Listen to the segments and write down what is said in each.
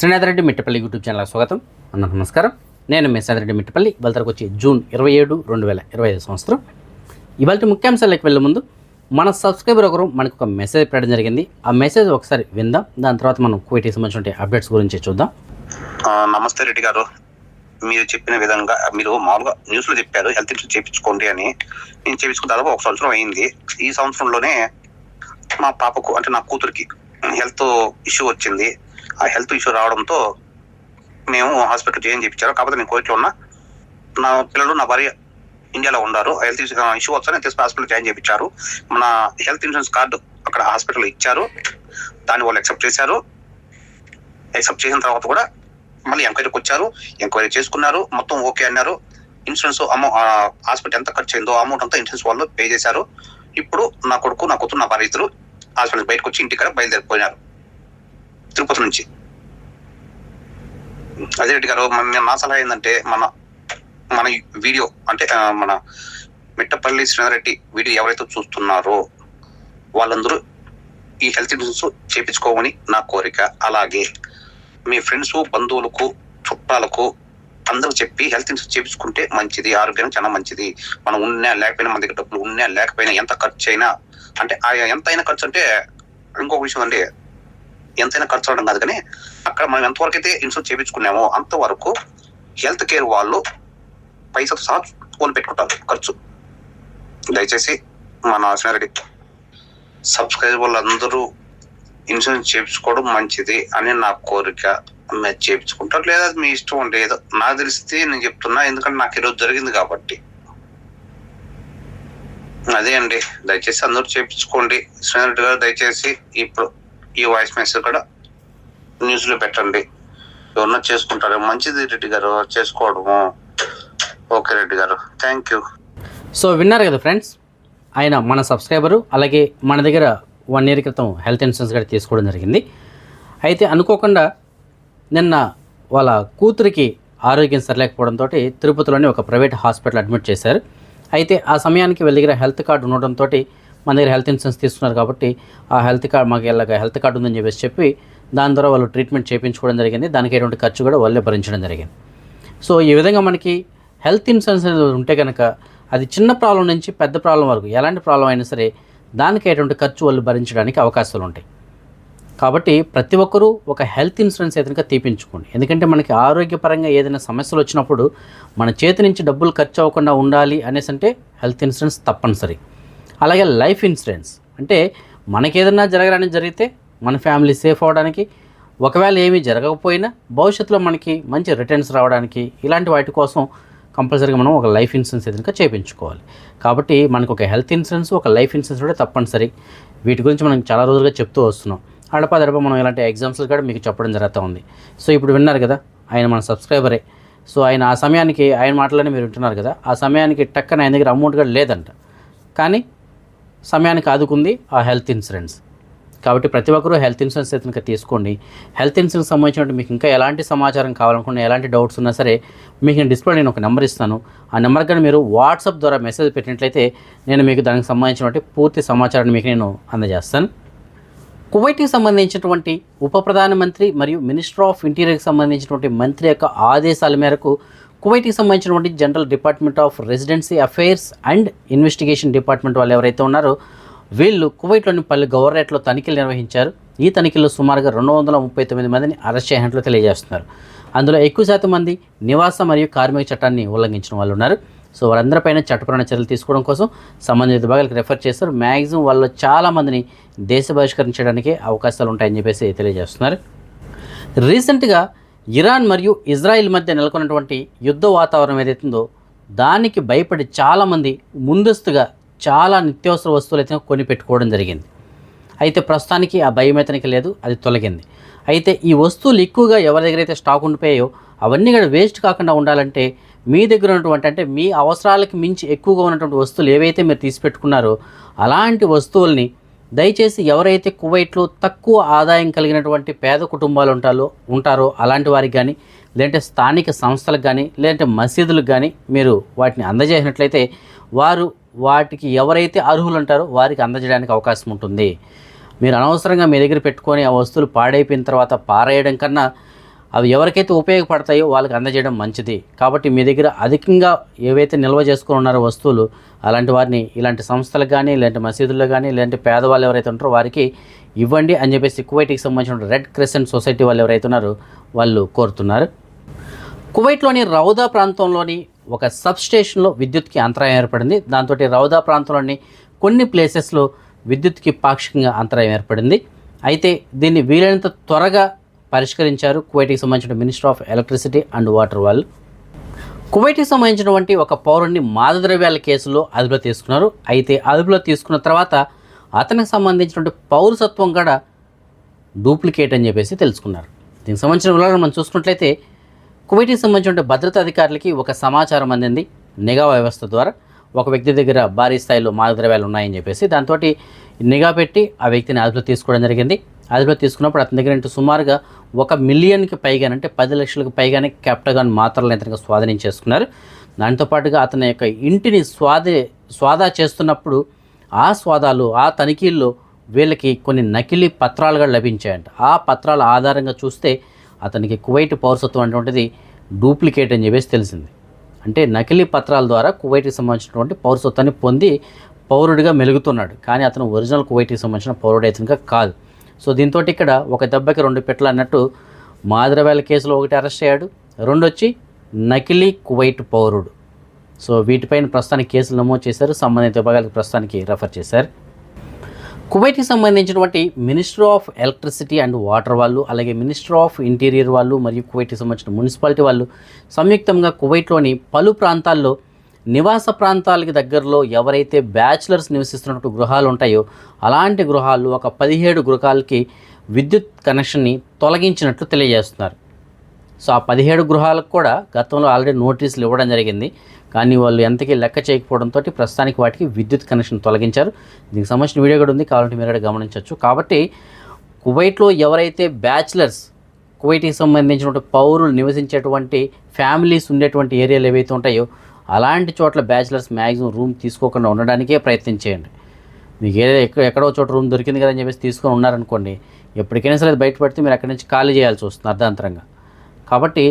Srinatha Reddy Mittapalli YouTube channel స్వాగతం. అన్న నమస్కారం. నేను మీ శ్రీనాథరెడ్డి మిట్టపల్లి. ఇవాళ వచ్చి జూన్ ఇరవై ఏడు రెండు వేల ఇరవై ఐదు సంవత్సరం. ఇవాళ ముఖ్యాంశాలకు వెళ్ళే ముందు మన సబ్స్క్రైబర్ ఒకరు మనకు ఒక మెసేజ్ పెట్టడం జరిగింది. ఆ మెసేజ్ ఒకసారి విందాం. దాని తర్వాత మనం కోవిడ్కి సంబంధించిన అప్డేట్స్ గురించి చూద్దాం. నమస్తే రెడ్డి గారు. మీరు చెప్పిన విధంగా మీరు మామూలుగా న్యూస్లో చెప్పారు హెల్త్ ఇన్సూరెన్స్ చేయించుకోండి అని. నేను చేయించుకున్న దాదాపు ఒక సంవత్సరం అయింది. ఈ సంవత్సరంలోనే మా పాపకు అంటే నా కూతురికి హెల్త్ ఇష్యూ వచ్చింది. ఆ హెల్త్ ఇష్యూ రావడంతో మేము హాస్పిటల్ జాయిన్ చేయించారు. కాకపోతే నేను కోవిడ్లో ఉన్నా. నా పిల్లలు నా భార్య ఇండియాలో ఉన్నారు. హెల్త్ ఇష్యూ వస్తానే తీసుకుని హాస్పిటల్ జాయిన్ చేయించారు. మన హెల్త్ ఇన్సూరెన్స్ కార్డు అక్కడ హాస్పిటల్ ఇచ్చారు. దాన్ని వాళ్ళు యాక్సెప్ట్ చేశారు. యాక్సెప్ట్ చేసిన తర్వాత కూడా మళ్ళీ ఎంక్వైరీకి వచ్చారు. ఎంక్వైరీ చేసుకున్నారు. మొత్తం ఓకే అన్నారు. ఇన్సూరెన్స్ అమౌ హాస్పిటల్ ఎంత ఖర్చు అయిందో అమౌంట్ అంతా ఇన్సూరెన్స్ వాళ్ళు పే చేశారు. ఇప్పుడు నా కొడుకు నా కూతురు నా భార్య ఇద్దరు హాస్పిటల్ బయటకు వచ్చి ఇంటికాడ బయలుదేరిపోయినారు. తిరుపతి నుంచి. అదే రెడ్డి గారు నా సలహా ఏంటంటే మన మన వీడియో అంటే మన మిట్టపల్లి శ్రీనారెడ్డి వీడియో ఎవరైతే చూస్తున్నారో వాళ్ళందరూ ఈ హెల్త్ ఇన్సూరెన్స్ చేపించుకోమని నా కోరిక. అలాగే మీ ఫ్రెండ్స్ బంధువులకు చుట్టాలకు అందరూ చెప్పి హెల్త్ ఇన్సూరెన్స్ చేపించుకుంటే మంచిది ఆరోగ్యం చాలా మంచిది. మనం ఉన్నా లేకపోయినా మన దగ్గర డబ్బులు ఉన్నా లేకపోయినా ఎంత ఖర్చు అయినా అంటే ఆ ఎంత అయినా ఖర్చు అంటే ఇంకొక విషయం అంటే ఎంతైనా ఖర్చు అవడం కాదు కానీ అక్కడ మనం ఎంతవరకు అయితే ఇన్సూరెన్స్ చేయించుకున్నామో అంతవరకు హెల్త్ కేర్ వాళ్ళు పైసలు సహా ఫోన్ పెట్టుకుంటారు ఖర్చు. దయచేసి మన రెడ్డి సబ్స్క్రైబర్లు అందరూ ఇన్సూరెన్స్ చేయించుకోవడం మంచిది అని నా కోరిక మీరు చేయించుకుంటారు. లేదా అది మీ ఇష్టం లేదు నాకు తెలిస్తే నేను చెప్తున్నా ఎందుకంటే నాకు ఈరోజు జరిగింది కాబట్టి. అదే అండి. దయచేసి అందరూ చేయించుకోండి. శ్రీనారెడ్డి గారు దయచేసి ఇప్పుడు ఈ వాయిస్ మెసేజ్ కూడా న్యూస్లో పెట్టండి. ఎవరన్నా చేసుకుంటారు. మంచిది రెడ్డి గారు. చేసుకోవడము. ఓకే రెడ్డి గారు. థ్యాంక్ యూ సో విన్నారు కదా ఫ్రెండ్స్ ఆయన మన సబ్స్క్రైబరు అలాగే మన దగ్గర వన్ ఇయర్ క్రితం హెల్త్ ఇన్సూరెన్స్ కూడా తీసుకోవడం జరిగింది. అయితే అనుకోకుండా నిన్న వాళ్ళ కూతురికి ఆరోగ్యం సరిలేకపోవడంతో తిరుపతిలోని ఒక ప్రైవేట్ హాస్పిటల్ అడ్మిట్ చేశారు. అయితే ఆ సమయానికి వీళ్ళ దగ్గర హెల్త్ కార్డు ఉండడంతో మన దగ్గర హెల్త్ ఇన్సూరెన్స్ తీసుకున్నారు కాబట్టి ఆ హెల్త్ కార్డ్ మాకు ఇలాగ హెల్త్ కార్డు ఉందని చెప్పేసి చెప్పి దాని ద్వారా వాళ్ళు ట్రీట్మెంట్ చేయించుకోవడం జరిగింది. దానికి ఎటువంటి ఖర్చు కూడా వాళ్ళే భరించడం జరిగింది. సో ఈ విధంగా మనకి హెల్త్ ఇన్సూరెన్స్ అనేది ఉంటే కనుక అది చిన్న ప్రాబ్లం నుంచి పెద్ద ప్రాబ్లం వరకు ఎలాంటి ప్రాబ్లం అయినా సరే దానికి అటువంటి ఖర్చు వాళ్ళు భరించడానికి అవకాశాలు ఉంటాయి. కాబట్టి ప్రతి ఒక్కరూ ఒక హెల్త్ ఇన్సూరెన్స్ ఏదైనా తీపించుకోండి. ఎందుకంటే మనకి ఆరోగ్యపరంగా ఏదైనా సమస్యలు వచ్చినప్పుడు మన చేతి నుంచి డబ్బులు ఖర్చు అవ్వకుండా ఉండాలి అనేసి అంటే హెల్త్ ఇన్సూరెన్స్ తప్పనిసరి. అలాగే లైఫ్ ఇన్సూరెన్స్. అంటే మనకి ఏదైనా జరగడానికి జరిగితే మన ఫ్యామిలీ సేఫ్ అవడానికి ఒకవేళ ఏమీ జరగకపోయినా భవిష్యత్తులో మనకి మంచి రిటర్న్స్ రావడానికి ఇలాంటి వాటి కోసం కంపల్సరీగా మనం ఒక లైఫ్ ఇన్సూరెన్స్ ఏదైనా చేయించుకోవాలి కాబట్టి మనకు ఒక హెల్త్ ఇన్సూరెన్స్ ఒక లైఫ్ ఇన్సూరెన్స్ కూడా తప్పనిసరి. వీటి గురించి మనం చాలా రోజులుగా చెప్తూ వస్తున్నాం. అడపదడప మనం ఇలాంటి ఎగ్జామ్స్లు కూడా మీకు చెప్పడం జరుగుతూ ఉంది. సో ఇప్పుడు విన్నారు కదా ఆయన మన సబ్స్క్రైబరే. సో ఆయన ఆ సమయానికి ఆయన మాటలని మీరు వింటున్నారు కదా ఆ సమయానికి టక్కన ఆయన దగ్గర అమౌంట్ కూడా లేదంట. కానీ సమయానికి ఆదుకుంది ఆ హెల్త్ ఇన్సూరెన్స్. కాబట్టి ప్రతి ఒక్కరూ హెల్త్ ఇన్సూరెన్స్ అయితే కనుక తీసుకోండి. హెల్త్ ఇన్సూరెన్స్ సంబంధించినటువంటి మీకు ఇంకా ఎలాంటి సమాచారం కావాలనుకున్నా ఎలాంటి డౌట్స్ ఉన్నా సరే మీకు నేను డిస్ప్లే నేను ఒక నెంబర్ ఇస్తాను. ఆ నెంబర్ కానీ మీరు వాట్సాప్ ద్వారా మెసేజ్ పెట్టినట్లయితే నేను మీకు దానికి సంబంధించినటువంటి పూర్తి సమాచారాన్ని మీకు నేను అందజేస్తాను. కువైట్కి సంబంధించినటువంటి ఉప ప్రధానమంత్రి మరియు మినిస్టర్ ఆఫ్ ఇంటీరియర్కి సంబంధించినటువంటి మంత్రి యొక్క ఆదేశాల మేరకు కువైట్కి సంబంధించినటువంటి general department of residency affairs and investigation department వాళ్ళు ఎవరైతే ఉన్నారో వీళ్ళు కువైట్లోని పలు గవర్నరేట్లో తనిఖీలు నిర్వహించారు. ఈ తనిఖీల్లో సుమారుగా రెండు వందల ముప్పై తొమ్మిది మందిని అరెస్ట్ చేయనట్లు తెలియజేస్తున్నారు. అందులో ఎక్కువ శాతం మంది నివాస మరియు కార్మిక చట్టాన్ని ఉల్లంఘించిన వాళ్ళు ఉన్నారు. సో వారందరిపైన చట్టపరమైన చర్యలు తీసుకోవడం కోసం సంబంధిత విభాగాలకు రెఫర్ చేస్తారు మ్యాక్సిమం వాళ్ళు చాలా మందిని దేశ బహిష్కరించడానికి అవకాశాలు ఉంటాయని చెప్పేసి తెలియజేస్తున్నారు. రీసెంట్గా ఇరాన్ మరియు ఇజ్రాయిల్ మధ్య నెలకొన్నటువంటి యుద్ధ వాతావరణం ఏదైతుందో దానికి భయపడి చాలామంది ముందస్తుగా చాలా నిత్యావసర వస్తువులు అయితే కొని పెట్టుకోవడం జరిగింది. అయితే ప్రస్తుతానికి ఆ భయం అయితే లేదు అది తొలగింది. అయితే ఈ వస్తువులు ఎక్కువగా ఎవరి దగ్గర అయితే స్టాక్ ఉండిపోయాయో అవన్నీ కూడా వేస్ట్ కాకుండా ఉండాలంటే మీ దగ్గర ఉన్నటువంటి అంటే మీ అవసరాలకు మించి ఎక్కువగా ఉన్నటువంటి వస్తువులు ఏవైతే మీరు తీసిపెట్టుకున్నారో అలాంటి వస్తువుల్ని దయచేసి ఎవరైతే కువైట్లో తక్కువ ఆదాయం కలిగినటువంటి పేద కుటుంబాలు ఉంటారో ఉంటారో అలాంటి వారికి కానీ లేదంటే స్థానిక సంస్థలకు కానీ లేదంటే మసీదులకు కానీ మీరు వాటిని అందజేసినట్లయితే వారు వాటికి ఎవరైతే అర్హులు ఉంటారో వారికి అందజేయడానికి అవకాశం ఉంటుంది. మీరు అనవసరంగా మీ దగ్గర పెట్టుకొని ఆ వస్తువులు పాడైపోయిన తర్వాత పారేయడం కన్నా అవి ఎవరికైతే ఉపయోగపడతాయో వాళ్ళకి అందజేయడం మంచిది. కాబట్టి మీ దగ్గర అధికంగా ఏవైతే నిల్వ చేసుకుని ఉన్నారో వస్తువులు అలాంటి వారిని ఇలాంటి సంస్థలకు కానీ ఇలాంటి మసీదుల్లో కానీ ఇలాంటి పేదవాళ్ళు ఎవరైతే ఉంటారో వారికి ఇవ్వండి అని చెప్పేసి కువైట్కి సంబంధించిన రెడ్ క్రెసెంట్ సొసైటీ వాళ్ళు ఎవరైతే ఉన్నారో వాళ్ళు కోరుతున్నారు. కువైట్లోని రౌదా ప్రాంతంలోని ఒక సబ్ స్టేషన్లో విద్యుత్కి అంతరాయం ఏర్పడింది. దాంతో రౌదా ప్రాంతంలోని కొన్ని ప్లేసెస్లో విద్యుత్కి పాక్షికంగా అంతరాయం ఏర్పడింది. అయితే దీన్ని వీలైనంత త్వరగా పరిష్కరించారు. కువైట్కి సంబంధించిన minister of electricity and water వాళ్ళు కువైట్కి సంబంధించినటువంటి ఒక పౌరుడిని మాదద్రవ్యాల కేసులో అదుపులో తీసుకున్నారు. అయితే అదుపులో తీసుకున్న తర్వాత అతనికి సంబంధించినటువంటి పౌరసత్వం కూడా డూప్లికేట్ అని చెప్పేసి తెలుసుకున్నారు. దీనికి సంబంధించిన వివరాలను మనం చూసుకున్నట్లయితే కువైట్కి సంబంధించిన భద్రతా అధికారులకి ఒక సమాచారం అందింది. నిఘా వ్యవస్థ ద్వారా ఒక వ్యక్తి దగ్గర భారీ స్థాయిలో మాదద్రవ్యాలు ఉన్నాయని చెప్పేసి దాంతో నిఘా పెట్టి ఆ వ్యక్తిని అదుపులో తీసుకోవడం జరిగింది. అదిలో తీసుకున్నప్పుడు అతని దగ్గర అంటే సుమారుగా ఒక మిలియన్కి పైగా అంటే పది లక్షలకు పైగానే క్యాప్టగాన్ మాత్రలను ఇతనికి స్వాధీనం చేసుకున్నారు. దాంతోపాటుగా అతని యొక్క ఇంటిని స్వాదే స్వాదా చేస్తున్నప్పుడు ఆ స్వాదాలు ఆ తనిఖీల్లో వీళ్ళకి కొన్ని నకిలీ పత్రాలుగా లభించాయంట. ఆ పత్రాల ఆధారంగా చూస్తే అతనికి కువైట్ పౌరసత్వం అటువంటిది డూప్లికేట్ అని చెప్పేసి తెలిసింది. అంటే నకిలీ పత్రాల ద్వారా కువైట్కి సంబంధించినటువంటి పౌరసత్వాన్ని పొంది పౌరుడిగా మెలుగుతున్నాడు. కానీ అతను ఒరిజినల్ కువైట్కి సంబంధించిన పౌరుడు అయితే కాదు. సో దీంతో ఇక్కడ ఒక దెబ్బకి రెండు పెట్లు అన్నట్టు మాదిరవేల కేసులో ఒకటి అరెస్ట్ అయ్యాడు. రెండు వచ్చి నకిలీ కువైట్ పౌరుడు. సో వీటిపైన ప్రస్తుతానికి కేసులు నమోదు చేశారు. సంబంధిత విభాగాలకు ప్రస్తుతానికి రెఫర్ చేశారు. కువైట్కి సంబంధించినటువంటి minister of electricity and water వాళ్ళు అలాగే మినిస్టర్ ఆఫ్ ఇంటీరియర్ వాళ్ళు మరియు కువైట్కి సంబంధించిన మున్సిపాలిటీ వాళ్ళు సంయుక్తంగా కువైట్లోని పలు ప్రాంతాల్లో నివాస ప్రాంతాలకి దగ్గరలో ఎవరైతే బ్యాచిలర్స్ నివసిస్తున్నట్టు గృహాలు ఉంటాయో అలాంటి గృహాలు ఒక పదిహేడు గృహాలకి విద్యుత్ కనెక్షన్ని తొలగించినట్లు తెలియజేస్తున్నారు. సో ఆ పదిహేడు గృహాలకు కూడా గతంలో ఆల్రెడీ నోటీసులు ఇవ్వడం జరిగింది. కానీ వాళ్ళు ఎంతకీ లెక్క చేయకపోవడంతో ప్రస్తుతానికి వాటికి విద్యుత్ కనెక్షన్ తొలగించారు. దీనికి సంబంధించిన వీడియో కూడా ఉంది. కావాలంటే మీరు కూడా గమనించవచ్చు. కాబట్టి కువైట్లో ఎవరైతే బ్యాచిలర్స్ కువైట్కి సంబంధించినటువంటి పౌరులు నివసించేటువంటి ఫ్యామిలీస్ ఉండేటువంటి ఏరియాలు ఏవైతే ఉంటాయో అలాంటి చోట్ల బ్యాచిలర్స్ మ్యాక్సిమం రూమ్ తీసుకోకుండా ఉండడానికే ప్రయత్నం చేయండి. మీకు ఏదో ఎక్కడ ఎక్కడో చోట రూమ్ దొరికింది కదా అని చెప్పేసి తీసుకొని ఉన్నారనుకోండి ఎప్పటికైనా సరే అది బయట పడితే మీరు అక్కడి నుంచి ఖాళీ చేయాల్సి వస్తుంది అర్ధాంతరంగా. కాబట్టి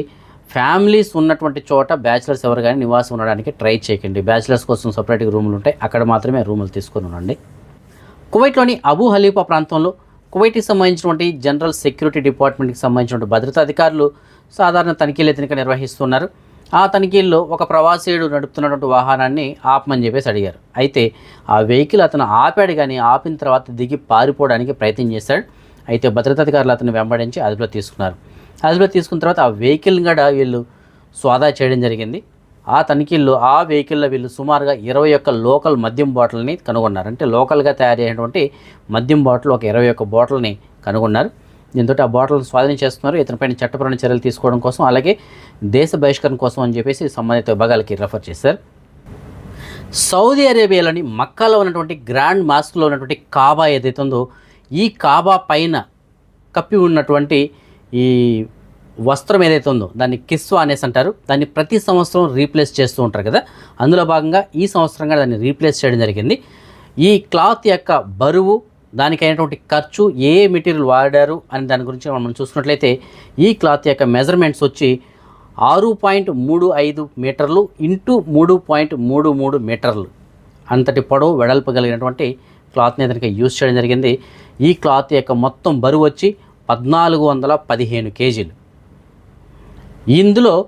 ఫ్యామిలీస్ ఉన్నటువంటి చోట బ్యాచిలర్స్ ఎవరు కానీ నివాసం ఉండడానికి ట్రై చేయకండి. బ్యాచిలర్స్ కోసం సపరేట్గా రూములు ఉంటాయి అక్కడ మాత్రమే రూములు తీసుకొని ఉండండి. కువైట్లోని అబూ హలీఫా ప్రాంతంలో కువైట్కి సంబంధించినటువంటి జనరల్ సెక్యూరిటీ డిపార్ట్మెంట్కి సంబంధించినటువంటి భద్రతా అధికారులు సాధారణ తనిఖీలు ఎత్తునిక నిర్వహిస్తున్నారు. ఆ తనిఖీల్లో ఒక ప్రవాసీయుడు నడుపుతున్నటువంటి వాహనాన్ని ఆపమని చెప్పేసి అడిగారు. అయితే ఆ వెహికల్ అతను ఆపాడు కానీ ఆపిన తర్వాత దిగి పారిపోవడానికి ప్రయత్నం చేశాడు. అయితే భద్రతాధికారులు అతను వెంబడించి అదుపులో తీసుకున్నారు. అదుపులో తీసుకున్న తర్వాత ఆ వెహికల్ని కూడా వీళ్ళు స్వాదా చేయడం జరిగింది. ఆ తనిఖీల్లో ఆ వెహికల్లో వీళ్ళు సుమారుగా ఇరవై ఒక్క లోకల్ మద్యం బాటిల్ని కనుగొన్నారు. అంటే లోకల్గా తయారు మద్యం బాటిల్ ఒక ఇరవై ఒక్క బాటిల్ని కనుగొన్నారు. దీంతో ఆ బాటిల్ని స్వాధీనం చేస్తున్నారు ఇతనిపైన చట్టపరమైన చర్యలు తీసుకోవడం కోసం అలాగే దేశ బహిష్కరణ కోసం అని చెప్పేసి సంబంధిత విభాగాలకి రెఫర్ చేశారు. సౌదీ అరేబియాలోని మక్కాలో ఉన్నటువంటి గ్రాండ్ మాస్క్లో ఉన్నటువంటి కాబా ఏదైతే ఉందో ఈ కాబా పైన కప్పి ఉన్నటువంటి ఈ వస్త్రం ఏదైతే ఉందో దాన్ని కిస్వా అనేసి అంటారు. దాన్ని ప్రతి సంవత్సరం రీప్లేస్ చేస్తూ ఉంటారు కదా. అందులో భాగంగా ఈ సంవత్సరంగా దాన్ని రీప్లేస్ చేయడం జరిగింది. ఈ క్లాత్ యొక్క బరువు దానికైనటువంటి ఖర్చు ఏ మెటీరియల్ వాడారు అని దాని గురించి మనం చూసుకున్నట్లయితే ఈ క్లాత్ యొక్క మెజర్మెంట్స్ వచ్చి ఆరు పాయింట్ మూడు ఐదు మీటర్లు ఇంటూ మూడు పాయింట్ మూడు మూడు మీటర్లు. అంతటి పొడవు వెడల్పు కలిగినటువంటి క్లాత్ని అతనికి యూజ్ చేయడం జరిగింది. ఈ క్లాత్ యొక్క మొత్తం బరువు వచ్చి పద్నాలుగు వందల పదిహేను కేజీలు. ఇందులో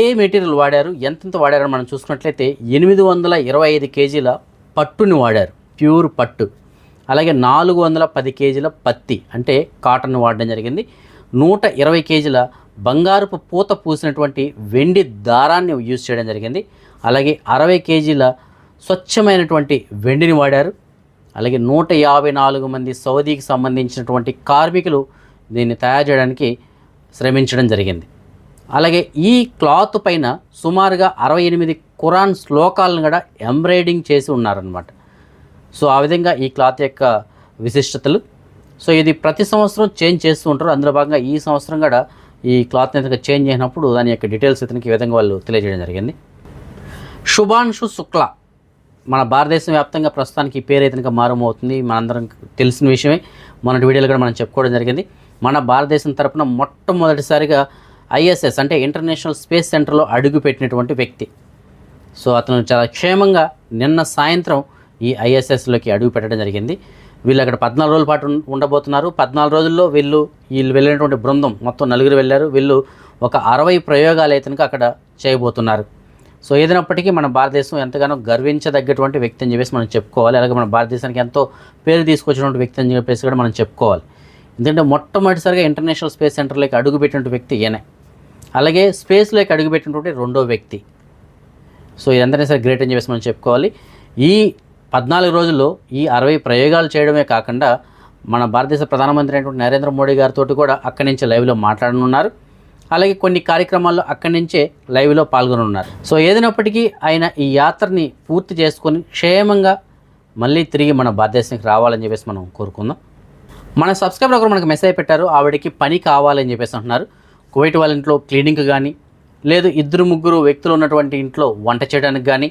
ఏ మెటీరియల్ వాడారు ఎంతెంత వాడారని మనం చూసుకున్నట్లయితే ఎనిమిది వందల ఇరవై ఐదు కేజీల పట్టుని వాడారు. ప్యూర్ పట్టు. అలాగే నాలుగు వందల పది కేజీల పత్తి అంటే కాటన్ వాడడం జరిగింది. నూట ఇరవై కేజీల బంగారపు పూత పూసినటువంటి వెండి దారాన్ని యూజ్ చేయడం జరిగింది. అలాగే అరవై కేజీల స్వచ్ఛమైనటువంటి వెండిని వాడారు. అలాగే నూట యాభై నాలుగు మంది సౌదీకి సంబంధించినటువంటి కార్మికులు దీన్ని తయారు చేయడానికి శ్రమించడం జరిగింది. అలాగే ఈ క్లాత్ పైన సుమారుగా అరవై ఎనిమిది ఖురాన్ శ్లోకాలను కూడా ఎంబ్రాయిడింగ్ చేసి ఉన్నారనమాట సో ఆ విధంగా ఈ క్లాత్ యొక్క విశిష్టతలు. సో ఇది ప్రతి సంవత్సరం చేంజ్ చేస్తూ ఉంటారు. అందులో భాగంగా ఈ సంవత్సరం కూడా ఈ క్లాత్ని ఇతనికి చేంజ్ చేసినప్పుడు దాని యొక్క డీటెయిల్స్ ఇతనికి ఈ విధంగా వాళ్ళు తెలియజేయడం జరిగింది. శుభాంశు శుక్ల. మన భారతదేశం వ్యాప్తంగా ప్రస్తుతానికి ఈ పేరు ఇతనికి మారుమవుతుంది. మనందరం తెలిసిన విషయమే. మొన్నటి వీడియోలో కూడా మనం చెప్పుకోవడం జరిగింది. మన భారతదేశం తరపున మొట్టమొదటిసారిగా ఐఎస్ఎస్ అంటే ఇంటర్నేషనల్ స్పేస్ సెంటర్లో అడుగుపెట్టినటువంటి వ్యక్తి. సో అతను చాలా క్షేమంగా నిన్న సాయంత్రం ఈ ఐఎస్ఎస్లోకి అడుగు పెట్టడం జరిగింది. వీళ్ళు అక్కడ పద్నాలుగు రోజుల పాటు ఉండబోతున్నారు. పద్నాలుగు రోజుల్లో వీళ్ళు వీళ్ళు వెళ్ళినటువంటి బృందం మొత్తం నలుగురు వెళ్ళారు. వీళ్ళు ఒక అరవై ప్రయోగాలు అయితే అక్కడ చేయబోతున్నారు. సో ఏదైనప్పటికీ మన భారతదేశం ఎంతగానో గర్వించదగ్గటువంటి వ్యక్తి అని చెప్పేసి మనం చెప్పుకోవాలి. అలాగే మన భారతదేశానికి ఎంతో పేరు తీసుకొచ్చినటువంటి వ్యక్తి అని చెప్పేసి కూడా మనం చెప్పుకోవాలి. ఎందుకంటే మొట్టమొదటిసారిగా ఇంటర్నేషనల్ స్పేస్ సెంటర్లోకి అడుగుపెట్టినటువంటి వ్యక్తి ఈయనే. అలాగే స్పేస్లోకి అడుగుపెట్టినటువంటి రెండో వ్యక్తి. సో ఇదంతా సరే గ్రేట్ అని చెప్పేసి మనం చెప్పుకోవాలి. ఈ పద్నాలుగు రోజుల్లో ఈ అరవై ప్రయోగాలు చేయడమే కాకుండా మన భారతదేశ ప్రధానమంత్రి అయినటువంటి నరేంద్ర మోడీ గారితో కూడా అక్కడి నుంచి లైవ్లో మాట్లాడనున్నారు. అలాగే కొన్ని కార్యక్రమాల్లో అక్కడి నుంచే లైవ్లో పాల్గొనున్నారు సో ఏదైనప్పటికీ ఆయన ఈ యాత్రని పూర్తి చేసుకొని క్షేమంగా మళ్ళీ తిరిగి మన భారతదేశానికి రావాలని చెప్పేసి మనం కోరుకుందాం. మన సబ్స్క్రైబర్ ఒకరు మనకు మెసేజ్ పెట్టారు ఆవిడకి పని కావాలని చెప్పేసి అంటున్నారు. కువైట్ వాళ్ళ ఇంట్లో క్లీనింగ్ కానీ లేదు ఇద్దరు ముగ్గురు వ్యక్తులు ఉన్నటువంటి ఇంట్లో వంట చేయడానికి కానీ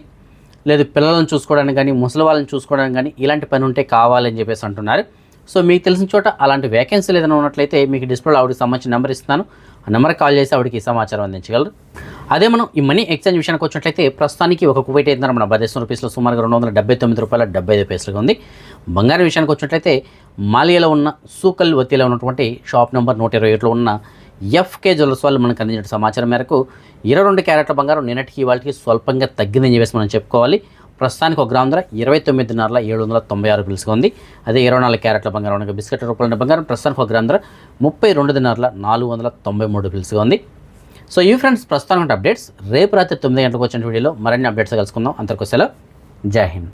లేదు పిల్లలను చూసుకోవడానికి కానీ ముసలి వాళ్ళని చూసుకోవడానికి కానీ ఇలాంటి పని ఉంటే కావాలని చెప్పేసి అంటున్నారు. సో మీకు తెలిసిన చోట అలాంటి వేకెన్సీలు ఏదైనా ఉన్నట్లయితే మీకు డిస్ప్లేలో ఆవిడకి సంబంధించిన నెంబర్ ఇస్తాను ఆ నెంబర్కి కాల్ చేసి ఆవిడకి సమాచారం అందించగలరు. అదే మనం ఈ మనీ ఎక్స్చేంజ్ విషయానికి వచ్చినట్లయితే ప్రస్తుతానికి ఒక కువైట్ అయితే మన భారతదేశం రూపీస్లో సుమారుగా రెండు వందల డెబ్బై తొమ్మిది రూపాయల డెబ్బై ఐదు పైసలుగా ఉంది. బంగారం విషయానికి వచ్చినట్లయితే మాలియాలో ఉన్న సూకల్ వతిలో ఉన్నటువంటి షాప్ నెంబర్ నూట ఇరవై ఏడులో ఉన్న ఎఫ్కే జ్యువెల్స్ వాళ్ళు మనకు అందించిన సమాచారం మేరకు ఇరవై రెండు క్యారెట్ల బంగారం నిన్నటికి వాళ్ళకి స్వల్పంగా తగ్గిందని చెప్పేసి మనం చెప్పుకోవాలి. ప్రస్తుతానికి ఒక గ్రామ్ ధర ఇరవై తొమ్మిదిన్నర ఏడు వందల తొంభై ఆరు పిలుసుగా ఉంది. అదే ఇరవై నాలుగు క్యారెట్ల బంగారం అనగా బిస్కెట్ రూపాయల బంగారం. ప్రస్తుతానికి ఒక గ్రామ్ ధర ముప్పై రెండున్నరల నాలుగు వందల తొంభై మూడు పిలుసుగా ఉంది. సో ఈ ఫ్రెండ్స్ ప్రస్తుతానికి అప్డేట్స్. రేపు రాత్రి తొమ్మిది గంటలకు వచ్చిన వీడియోలో మరిన్ని అప్డేట్స్ కలుసుకుందాం అంతకు సెలవు. జై హింద్.